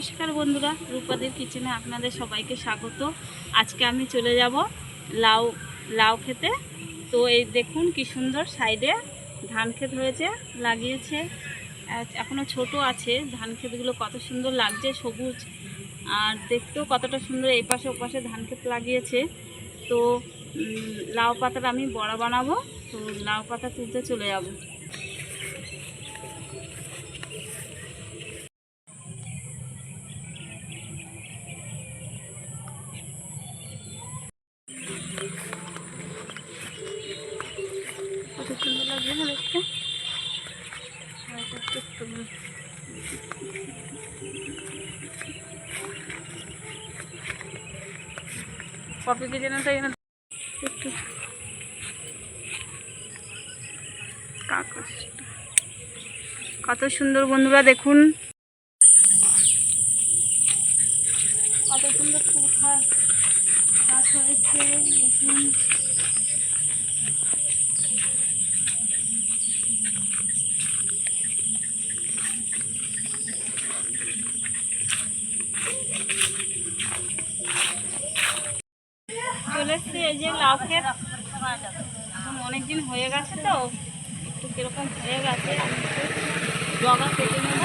নমস্কার বন্ধুরা, রূপাদের কিচেনে আপনাদের সবাইকে স্বাগত। আজকে আমি চলে যাব লাউ লাউ খেতে। তো এই দেখুন কি সুন্দর সাইডে ধান ক্ষেত হয়েছে, লাগিয়েছে। এ- এখনও ছোট আছে, ধান ক্ষেতগুলো কত সুন্দর লাগছে, সবুজ। আর দেখতেও কতটা সুন্দর, এই পাশে ওপাশে ধান ক্ষেত লাগিয়েছে। তো লাউ পাতাটা আমি বড়া বানাবো, তো লাউ পাতা তুলতে চলে যাব। কপি কেজি না তাই না। কত সুন্দর বন্ধুরা দেখুন কত সুন্দর গাছ হয়েছে দেখুন চলে এই যে লাউ অনেকদিন হয়ে গেছে তো, একটু কীরকম হয়ে গেছে, আমি জগা কেটে নেব।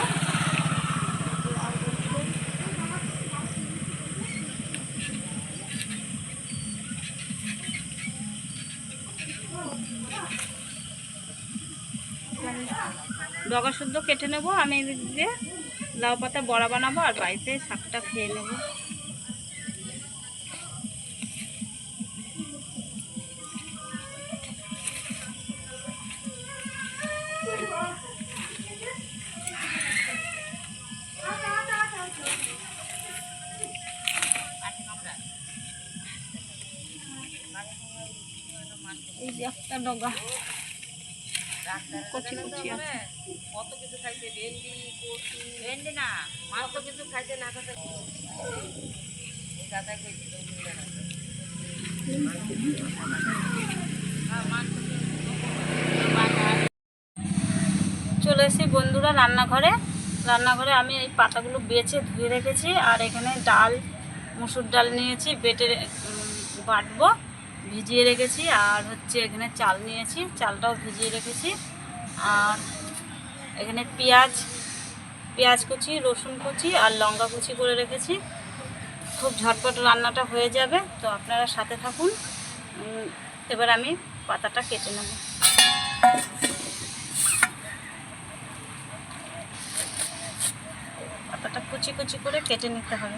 ডগা শুদ্ধ কেটে নেব, আমি এদিক দিয়ে লাউ পাতা বড়া বানাবো আর বাড়িতে শাকটা খেয়ে নেব। একটা ডগা। চলে এসেছি বন্ধুরা রান্নাঘরে। রান্নাঘরে আমি এই পাতাগুলো বেছে ধুয়ে রেখেছি আর এখানে ডাল, মুসুর ডাল নিয়েছি, বেটে বাটবো। ভিজিয়ে রেখেছি আর হচ্ছে এখানে চাল নিয়েছি, চালটাও ভিজিয়ে রেখেছি। আর এখানে পেঁয়াজ পেঁয়াজ কুচি, রসুন কুচি আর লঙ্কা কুচি করে রেখেছি। খুব ঝটপট রান্নাটা হয়ে যাবে, তো আপনারা সাথে থাকুন। এবার আমি পাতাটা কেটে নেব। পাতাটা কুচি কুচি করে কেটে নিতে হবে।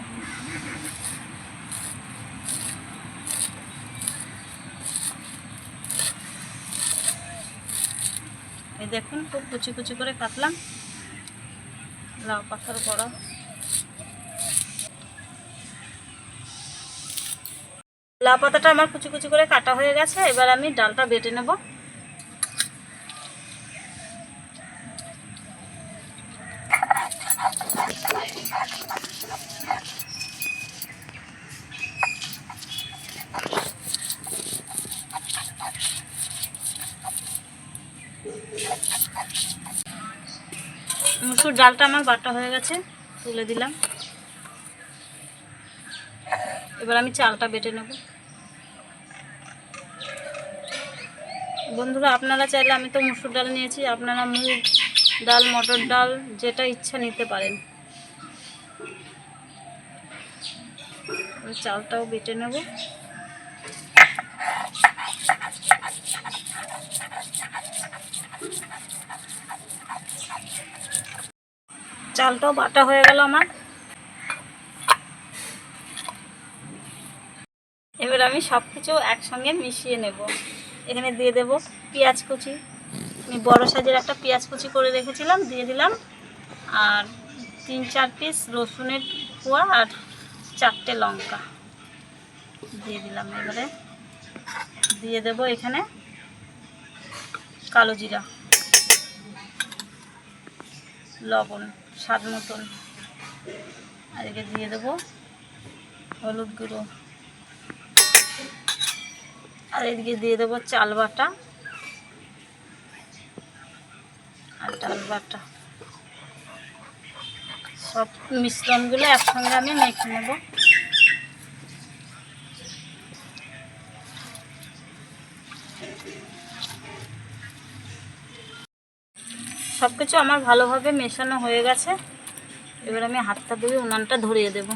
দেখুন, খুব কুচি কুচি করে কাটলাম। লাউ পাতার বড়া লাউ পাতাটা আমার কুচি কুচি করে কাটা হয়ে গেছে। এবার আমি ডালটা বেটে নেব। মুসুর ডালটা আমার বাটা হয়ে গেছে, তুলে দিলাম। এবার আমি চালটা বেটে নেব। বন্ধুরা, আপনারা চাইলে আমি তো মুসুর ডাল নিয়েছি, আপনারা মুগ ডাল, মটর ডাল, যেটা ইচ্ছা নিতে পারেন। চালটাও বেটে নেব। চালটাও বাটা হয়ে গেল আমার। এবার আমি সব কিছু একসঙ্গে মিশিয়ে নেব। এখানে দিয়ে দেব পেঁয়াজ কুচি। আমি বড় সাইজের একটা পেঁয়াজ কুচি করে রেখেছিলাম, দিয়ে দিলাম। আর তিন চার পিস রসুনের কোয়া আর চারটে লঙ্কা দিয়ে দিলাম এবারে। দিয়ে দেব এখানে কালো জিরা। লবণ, স্বাদ মতন। আর একে দিয়ে দেবো হলুদ গুঁড়ো। আর এদিকে দিয়ে দেবো চাল বাটা। আর ডাল বাটা। সব মিশ্রণগুলো একসঙ্গে আমি মেখে নেব। সব কিছু আমার ভালোভাবে মেশানো হয়ে গেছে। এবার আমি হাতটা ধুয়ে উনানটা ধরিয়ে দেব।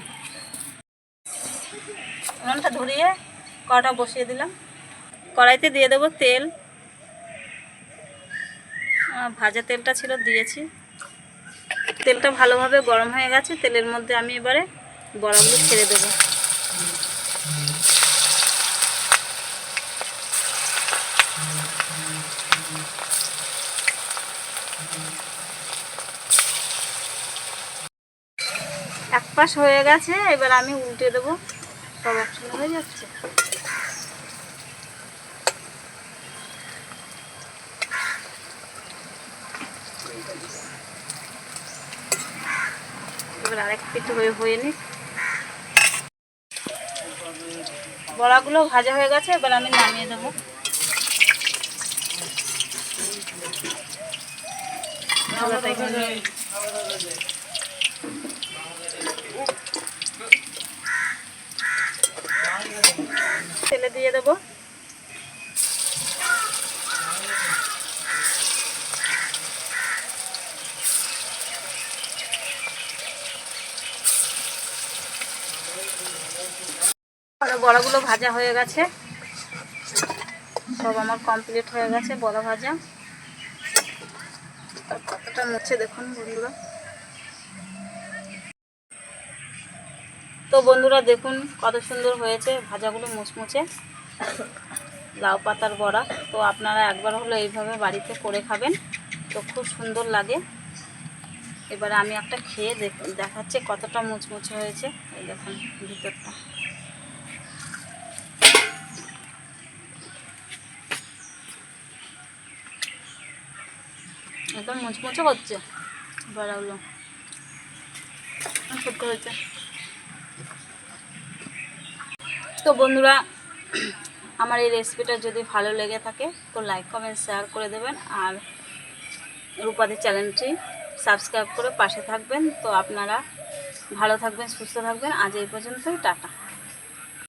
উনানটা ধরিয়ে কড়া বসিয়ে দিলাম। কড়াইতে দিয়ে দেবো তেল। ভাজা তেলটা ছিল, দিয়েছি। তেলটা ভালোভাবে গরম হয়ে গেছে। তেলের মধ্যে আমি এবারে বড়াগুলো ছেড়ে দেবো। পাশ হয়ে গেছে এবার আমি উল্টে দেবো। সব একসঙ্গে হয়ে যাচ্ছে। এবার আরেক পিঠ হয়ে হয়ে নিক। বড়াগুলো ভাজা হয়ে গেছে এবার আমি নামিয়ে দেবো এখানে নিয়ে তেলে দিয়ে দেবো। বড়াগুলো ভাজা হয়ে গেছে। সব আমার কমপ্লিট হয়ে গেছে বড়া ভাজা। কতটা মুছে দেখুন বন্ধুরা। তো বন্ধুরা দেখুন কত সুন্দর হয়েছে, ভাজাগুলো মুচমুচে। লাউ পাতার বড়া। তো আপনারা একবার হলো এইভাবে বাড়িতে করে খাবেন, তো খুব সুন্দর লাগে। এবারে আমি একটা খেয়ে দেখ- দেখাচ্ছি কতটা মুচমুচে হয়েছে। এই দেখুন ভিতরটা। একদম মুচমুচে হচ্ছে। বড়াগুলো। শুক্র হয়েছে। তো বন্ধুরা, আমার এই রেসিপিটা যদি ভালো লেগে থাকে, তো লাইক কমেন্ট শেয়ার করে দেবেন। আর রূপাদি চ্যানেলটি সাবস্ক্রাইব করে পাশে থাকবেন। তো আপনারা ভালো থাকবেন, সুস্থ থাকবেন। আজ এই পর্যন্তই, টাটা।